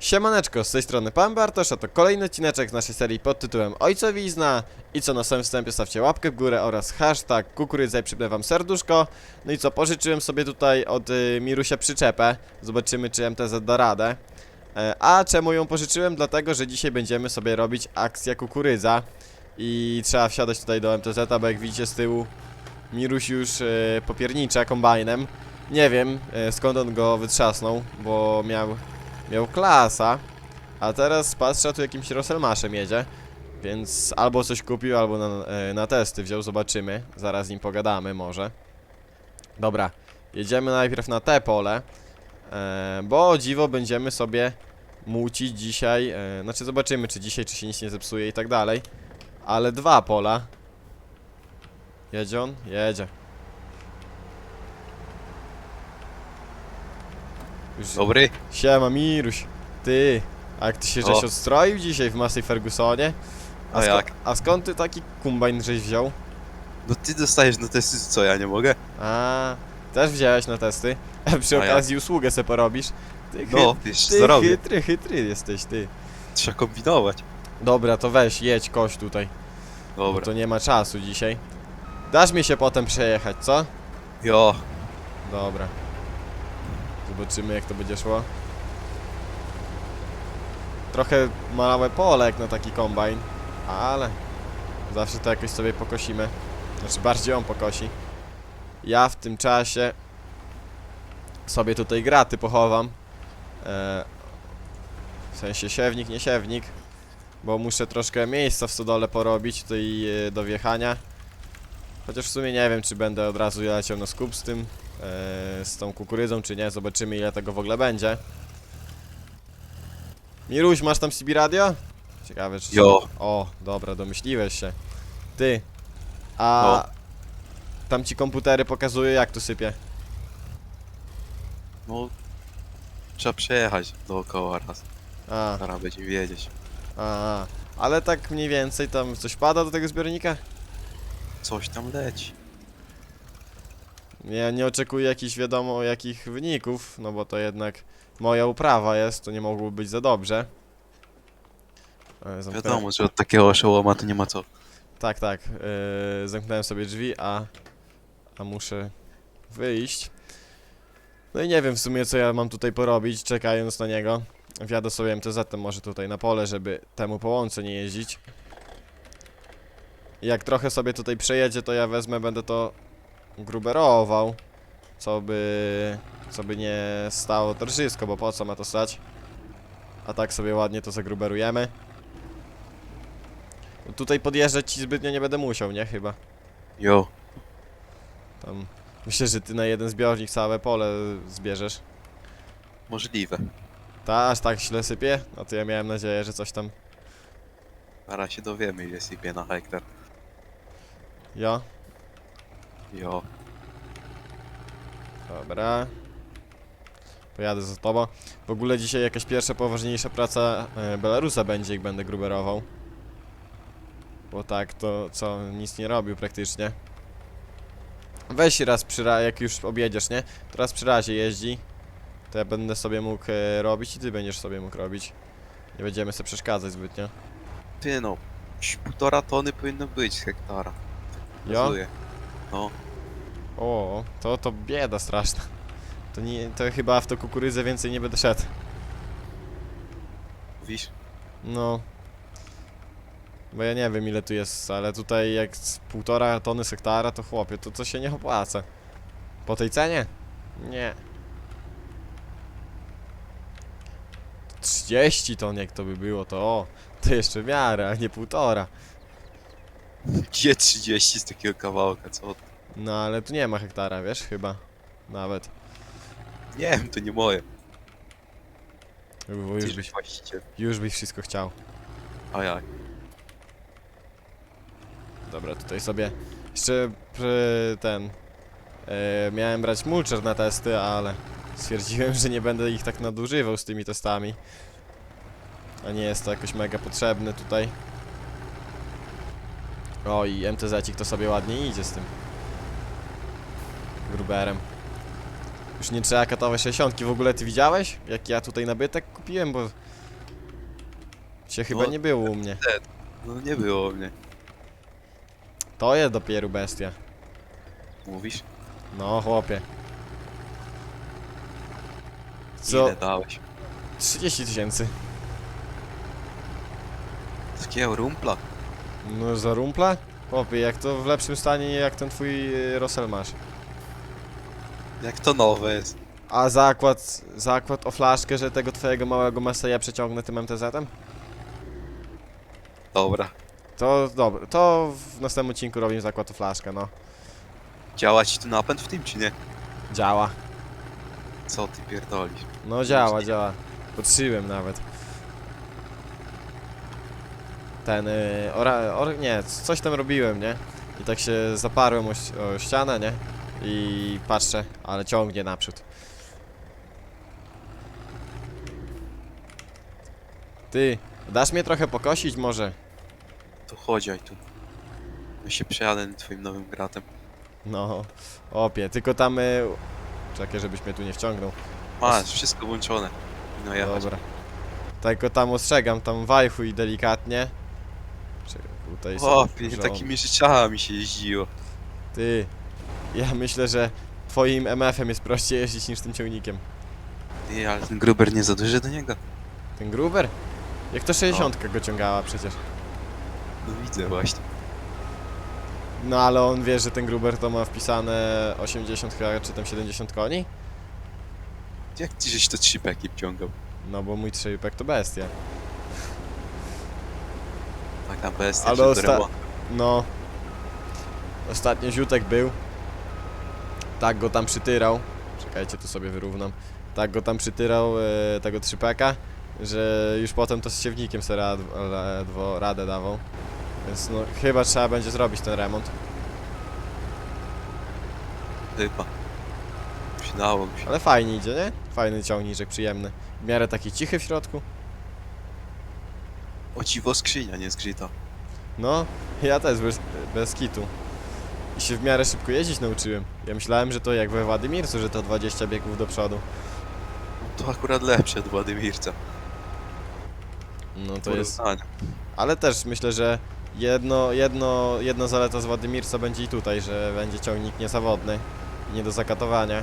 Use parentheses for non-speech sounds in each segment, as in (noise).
Siemaneczko, z tej strony Pan Bartosz, a to kolejny odcineczek z naszej serii pod tytułem Ojcowizna i co na samym wstępie stawcie łapkę w górę oraz hashtag kukurydza i przypnę wam serduszko. No i co, pożyczyłem sobie tutaj od y, Mirusia przyczepę, zobaczymy czy MTZ da radę. E, a czemu ją pożyczyłem? Dlatego, że dzisiaj będziemy sobie robić akcję kukurydza i trzeba wsiadać tutaj do MTZ, bo jak widzicie z tyłu Miruś już y, popiernicza kombajnem. Nie wiem e, skąd on go wytrzasnął, bo miał Miał klasa, a teraz patrzę, tu jakimś Rosselmaszem jedzie. Więc albo coś kupił, albo na, e, na testy wziął, zobaczymy. Zaraz z nim pogadamy może. Dobra, jedziemy najpierw na te pole. E, bo dziwo będziemy sobie mucić dzisiaj. E, znaczy zobaczymy, czy dzisiaj, czy się nic nie zepsuje i tak dalej. Ale dwa pola. Jedzie on? Jedzie. Już, Dobry. Siema Miruś, ty, a jak ty się żeś O. odstroił dzisiaj w Massey Fergusonie? A sko- jak? A skąd ty taki kombajn żeś wziął? No ty dostajesz na testy, co ja nie mogę? A, też wziąłeś na testy? (laughs) A przy A jak? okazji usługę se porobisz? Ty, No, wiesz, ty co robię. chytry, chytry jesteś ty. Trzeba kombinować. Dobra, to weź, jedź kość tutaj, bo Dobra. to nie ma czasu dzisiaj. Dasz mi się potem przejechać, co? Jo, Dobra. Zobaczymy jak to będzie szło. Trochę małe pole jak na taki kombajn, ale zawsze to jakoś sobie pokosimy. Znaczy bardziej on pokosi. Ja w tym czasie sobie tutaj graty pochowam. E, w sensie siewnik, nie siewnik. Bo muszę troszkę miejsca w stodole porobić tutaj e, do wjechania. Chociaż w sumie nie wiem, czy będę od razu leciał na skup z tym, z tą kukurydzą, czy nie. Zobaczymy, ile tego w ogóle będzie. Miruś, masz tam CB radio? Ciekawe, czy... Jo. O, dobra, domyśliłeś się. Ty, a... No. Tam ci komputery pokazują, jak to sypie. no... Trzeba przejechać dookoła raz. A, Zaraz będziemy wiedzieć. a. Ale tak mniej więcej tam coś pada do tego zbiornika? Coś tam leci. Ja nie oczekuję jakichś wiadomo jakich wyników, no bo to jednak moja uprawa jest, to nie mogło być za dobrze. E, zamknąłem- Wiadomo, że od takiego oszołoma to nie ma co. Tak, tak. Yy, zamknąłem sobie drzwi, a, a muszę wyjść. No i nie wiem w sumie co ja mam tutaj porobić, czekając na niego. Wjadę sobie MTZ-em może tutaj na pole, żeby temu po łące nie jeździć. Jak trochę sobie tutaj przejedzie, to ja wezmę, będę to gruberował. Co by, co by nie stało drżysko, bo po co ma to stać? A tak sobie ładnie to zagruberujemy. Tutaj podjeżdżać ci zbytnio nie będę musiał, nie? Chyba. Jo. Tam. Myślę, że ty na jeden zbiornik całe pole zbierzesz. Możliwe. Ta, aż tak źle sypie? No to ja miałem nadzieję, że coś tam. Zaraz się dowiemy, ile sypie na hektar. Ja. Jo. Dobra. Pojadę za tobą. W ogóle dzisiaj jakaś pierwsza poważniejsza praca e, Belarusa będzie, jak będę gruberował. Bo tak, to co, nic nie robił praktycznie. Weź raz przy ra- jak już objedziesz, nie? To raz przy razie jeździ. To ja będę sobie mógł e, robić i ty będziesz sobie mógł robić. Nie będziemy sobie przeszkadzać zbytnio. Ty no. ś- Półtora tony powinno być z hektara. Jo? No. O, to to bieda straszna. To nie, to chyba w to kukurydzę więcej nie będę szedł. Mówisz? No. Bo ja nie wiem ile tu jest, ale tutaj jak z półtora tony z hektara to chłopie, to co się nie opłaca. Po tej cenie? Nie. 30 ton jak to by było, to o, to jeszcze w miarę, a nie półtora. Gdzie 30 z takiego kawałka, co? ty? No ale tu nie ma hektara, wiesz, chyba. Nawet. Nie wiem, to nie moje. Bo Ty Już byś, właściciel. już byś wszystko chciał. A jak? Dobra, tutaj sobie jeszcze przy ten e, miałem brać mulcher na testy, ale stwierdziłem, że nie będę ich tak nadużywał z tymi testami. A nie jest to jakoś mega potrzebne tutaj. O i MTZ-cik to sobie ładnie idzie z tym gruberem. Już nie trzeba katować 60. W ogóle ty widziałeś? Jak ja tutaj nabytek kupiłem, bo... Cię chyba No, nie było u mnie. No nie było mnie. To jest dopiero bestia. Mówisz? No, chłopie. Co? Ile dałeś? 30 tysięcy. Takiego rumpla? No za rumpla? Chłopie, jak to w lepszym stanie jak ten twój y, Rosel masz. Jak to nowe jest? A zakład, zakład o flaszkę, że tego twojego małego Maseja przeciągnę tym MTZ-em? Dobra. To dobra, to w następnym odcinku robimy zakład o flaszkę, no. Działa ci tu napęd w tym, czy nie? Działa. Co ty pierdolisz? No działa, działa. Patrzyłem nawet. Ten, y, ora, or, nie, coś tam robiłem, nie? I tak się zaparłem o, o ścianę, nie? I patrzę, ale ciągnie naprzód. Ty, dasz mnie trochę pokosić może? To chodź, tu. Ja się przejadę twoim nowym gratem. No, opie, tylko tam... Y, czekaj, żebyś mnie tu nie wciągnął. Masz, wszystko włączone. No jechać. Dobra. Tylko tam ostrzegam, tam wajchuj delikatnie. Czekaj, tutaj O, sobie nie takimi rzeczami się jeździło. Ty, ja myślę, że twoim MF-em jest prościej jeździć niż tym ciągnikiem. Ty, ale ten gruber nie za duży do niego. Ten Gruber? Jak to 60 go ciągała przecież. No widzę właśnie. No ale on wie, że ten Gruber to ma wpisane 80 chyba, czy tam 70 koni? Jak ty żeś to trzypeki wciągał? No bo mój trzypek to bestia. Taka bestia, Ale osta-. No. Ostatnio ziutek był. Tak go tam przytyrał. Czekajcie, tu sobie wyrównam. Tak go tam przytyrał e, tego trzypeka, że już potem to z siewnikiem sobie rad, ledwo radę dawał. Więc no chyba trzeba będzie zrobić ten remont. Chyba. Przydało mi się. Ale fajnie idzie, nie? Fajny ciągniczek, przyjemny. W miarę taki cichy w środku. Dziwo skrzynia nie zgrzyta. No, ja też bez, bez kitu. I się w miarę szybko jeździć nauczyłem. Ja myślałem, że to jak we Władymircu, że to 20 biegów do przodu. To akurat lepsze od Władymirca. No to jest... Ale też myślę, że jedno, jedno, jedna zaleta z Władymirca będzie i tutaj, że będzie ciągnik niezawodny i nie do zakatowania.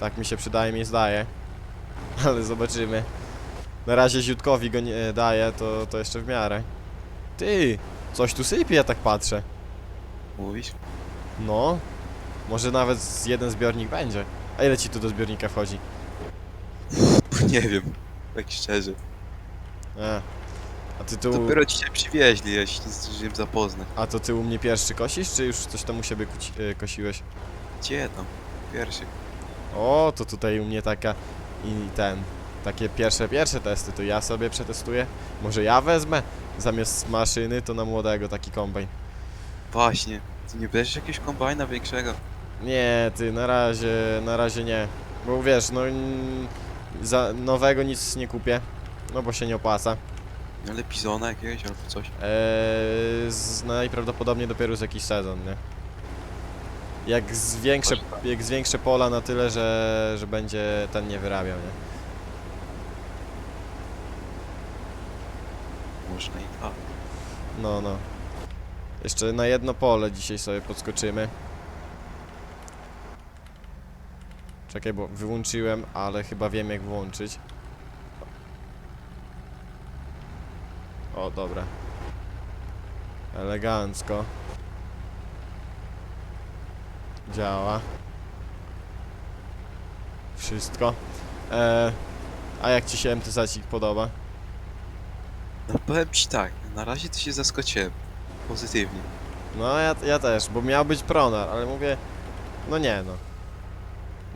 Tak mi się przydaje, mi zdaje. (laughs) Ale zobaczymy. Na razie Ziutkowi go nie daje, to, to jeszcze w miarę. Ty, coś tu sypie, ja tak patrzę. Mówisz? No, może nawet z jeden zbiornik będzie. A ile ci tu do zbiornika wchodzi? Nie wiem. Tak szczerze. A, a ty tu... Dopiero dzisiaj przywieźli, ja się nie zdążyłem zapoznać. A to ty u mnie pierwszy kosisz, czy już coś tam u siebie kuci- y, kosiłeś? Gdzie tam? Pierwszy. O, to tutaj u mnie taka i ten, takie pierwsze, pierwsze testy, to ja sobie przetestuję. Może ja wezmę, zamiast maszyny, to na młodego taki kombajn. Właśnie. Ty nie bierzesz jakiegoś kombajna większego? Nie, ty, na razie, na razie nie. Bo wiesz, no, za nowego nic nie kupię, no bo się nie opłaca. Ale bizona jakiegoś albo coś. Eee, z, najprawdopodobniej dopiero z jakiś sezon, nie? Jak zwiększę, jak zwiększę pola na tyle, że, że będzie ten nie wyrabiał, nie? I tak. No, no. Jeszcze na jedno pole dzisiaj sobie podskoczymy. Czekaj, bo wyłączyłem, ale chyba wiem jak włączyć. O, dobra. Elegancko. Działa. Wszystko. E, a jak ci się MTZ podoba? No powiem ci tak, na razie to się zaskoczyłem. Pozytywnie. No ja, ja też, bo miał być pronar, ale mówię, no nie no.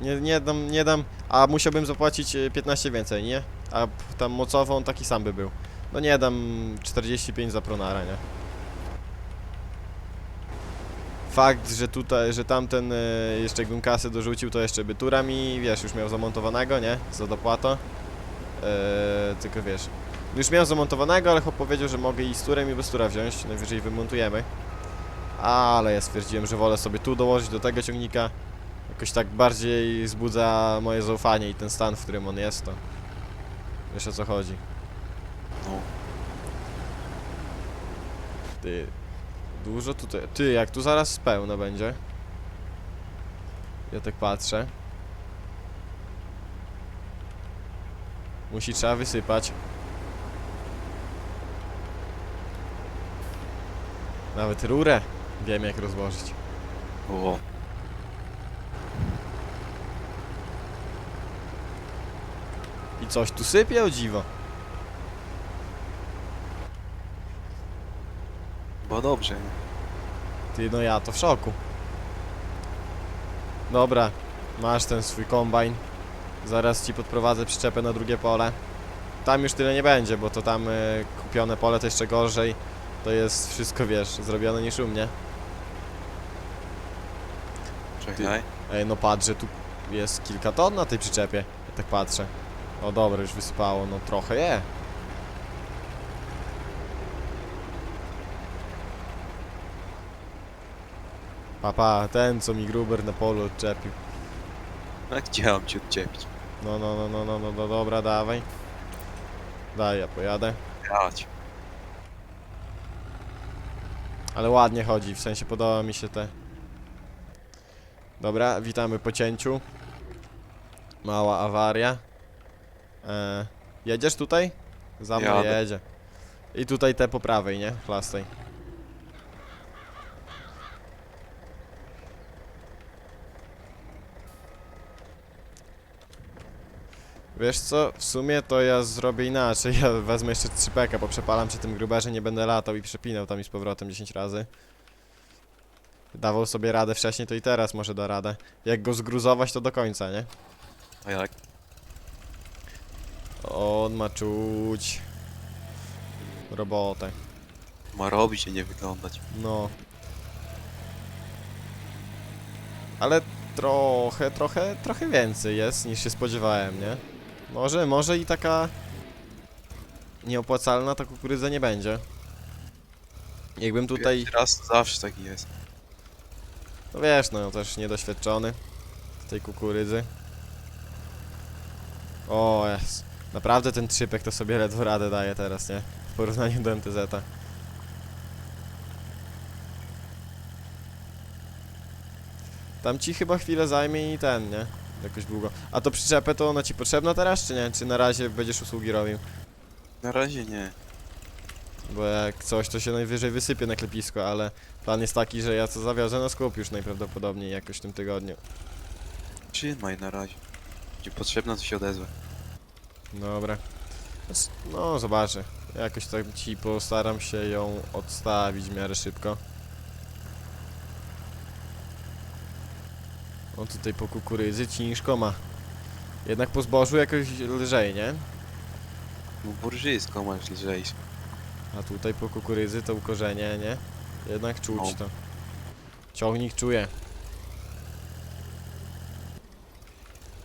Nie, nie dam, nie dam, a musiałbym zapłacić e, 15 więcej, nie? A tam mocowo on taki sam by był. No nie dam 45 za pronara, nie? Fakt, że tutaj, że tamten e, jeszcze jakbym kasę dorzucił, to jeszcze by tura mi, wiesz, już miał zamontowanego, nie? Za dopłatę. E, tylko wiesz, już miałem zamontowanego, ale chłop powiedział, że mogę i z turem i bez tura wziąć, najwyżej wymontujemy. Ale ja stwierdziłem, że wolę sobie tu dołożyć do tego ciągnika. Jakoś tak bardziej wzbudza moje zaufanie i ten stan, w którym on jest, to wiesz o co chodzi. No, Ty, dużo tutaj, ty, jak tu zaraz spełno będzie. Ja tak patrzę. Musi trzeba wysypać. Nawet rurę wiem jak rozłożyć. o, I coś tu sypie o dziwo. bo dobrze. nie? Ty, no ja to w szoku. Dobra, masz ten swój kombajn. Zaraz ci podprowadzę przyczepę na drugie pole. Tam już tyle nie będzie, bo to tam y, kupione pole to jeszcze gorzej. To jest wszystko, wiesz, zrobione niż u mnie. Czekaj. Ej, no patrz, że tu jest kilka ton na tej przyczepie. Ja tak patrzę. O dobra, już wysypało, no trochę je. Papa, ten co mi Gruber na polu odczepił. A gdzie mam cię odczepić? No, no, no, no, no, no, no dobra, dawaj. Daj, ja pojadę. Jać. Ale ładnie chodzi, w sensie podoba mi się te... Dobra, witamy po cięciu. Mała awaria. E, jedziesz tutaj? Za mną Jadę. jedzie. I tutaj te po prawej, nie? Chlastej. Wiesz co, w sumie to ja zrobię inaczej, ja wezmę jeszcze 3 peka, bo przepalam przy tym gruberze, nie będę latał i przepinał tam i z powrotem 10 razy. Dawał sobie radę wcześniej, to i teraz może da radę. Jak go zgruzować, to do końca, nie? A jak? On ma czuć robotę. Ma robić, a nie wyglądać. No. Ale trochę, trochę, trochę więcej jest niż się spodziewałem, nie? Może, może i taka nieopłacalna ta kukurydza nie będzie. Jakbym tutaj, raz zawsze taki jest. no wiesz, no też niedoświadczony w tej kukurydzy. O, jest. Naprawdę ten trzypek to sobie ledwo radę daje teraz, nie? W porównaniu do MTZ-a. Tam ci chyba chwilę zajmie i ten, nie? Jakoś długo. A to przyczepę to ona ci potrzebna teraz, czy nie? Czy na razie będziesz usługi robił? Na razie nie. Bo jak coś, to się najwyżej wysypie na klepisko, ale plan jest taki, że ja co zawiozę na skup już najprawdopodobniej jakoś w tym tygodniu. Trzymaj na razie. Będzie potrzebna, to się odezwę. Dobra. No, zobaczę. Jakoś tak ci postaram się ją odstawić w miarę szybko. O, tutaj po kukurydzy ciężko. Jednak po zbożu jakoś lżej, nie? No burżysko masz lżejsze. A tutaj po kukurydzy to ukorzenie, nie? Jednak czuć No. to. Ciągnik czuje.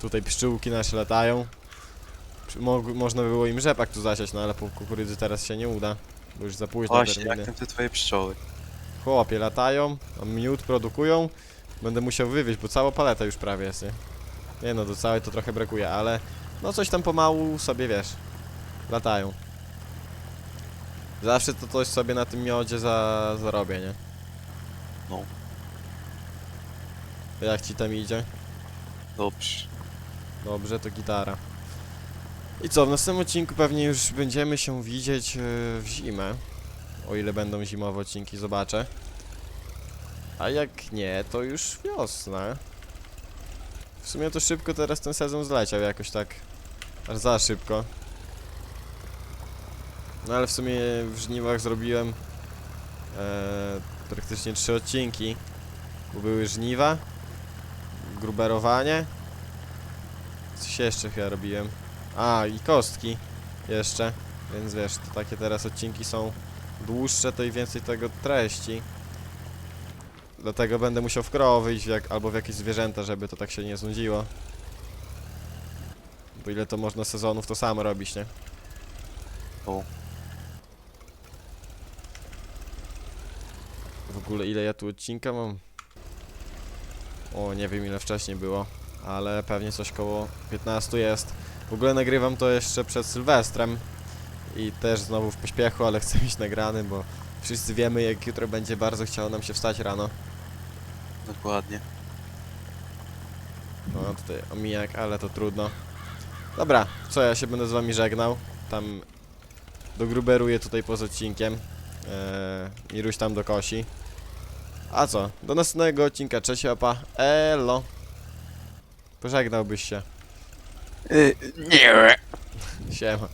Tutaj pszczółki nasze latają. Przy- można było im rzepak tu zasiać, no ale po kukurydzy teraz się nie uda. Bo już za późno Właśnie, jak terminy. tam te twoje pszczoły? Chłopie, latają, a miód produkują. Będę musiał wywieźć, bo cała paleta już prawie jest, nie? Nie no, do całej to trochę brakuje, ale no coś tam pomału sobie, wiesz, latają. Zawsze to coś sobie na tym miodzie za, zarobię, nie? No. Jak ci tam idzie? Dobrze. Dobrze, to gitara. I co, w następnym odcinku pewnie już będziemy się widzieć e, w zimę. O ile będą zimowe odcinki, zobaczę. A jak nie, to już wiosna. W sumie to szybko teraz ten sezon zleciał jakoś tak. Aż za szybko. No ale w sumie w żniwach zrobiłem e, praktycznie trzy odcinki. Bo były żniwa, gruberowanie, Coś jeszcze chyba robiłem. A, i kostki jeszcze. Więc wiesz, to takie teraz odcinki są dłuższe, to i więcej tego treści. Dlatego będę musiał w krowo wyjść w jak, albo w jakieś zwierzęta, żeby to tak się nie znudziło. Bo ile to można sezonów to samo robić, nie? O. W ogóle ile ja tu odcinka mam? O, nie wiem ile wcześniej było, ale pewnie coś koło 15 jest. W ogóle nagrywam to jeszcze przed Sylwestrem i też znowu w pośpiechu, ale chcę mieć nagrany, bo wszyscy wiemy jak jutro będzie bardzo chciało nam się wstać rano. Dokładnie. No tutaj omijak, ale to trudno. Dobra, co ja się będę z wami żegnał. Tam dogruberuję tutaj poza odcinkiem. Eee, Miruś tam dokosi. A co? Do następnego odcinka. Cześć opa. Elo. Pożegnałbyś się. Yy, nie. (laughs) Siema.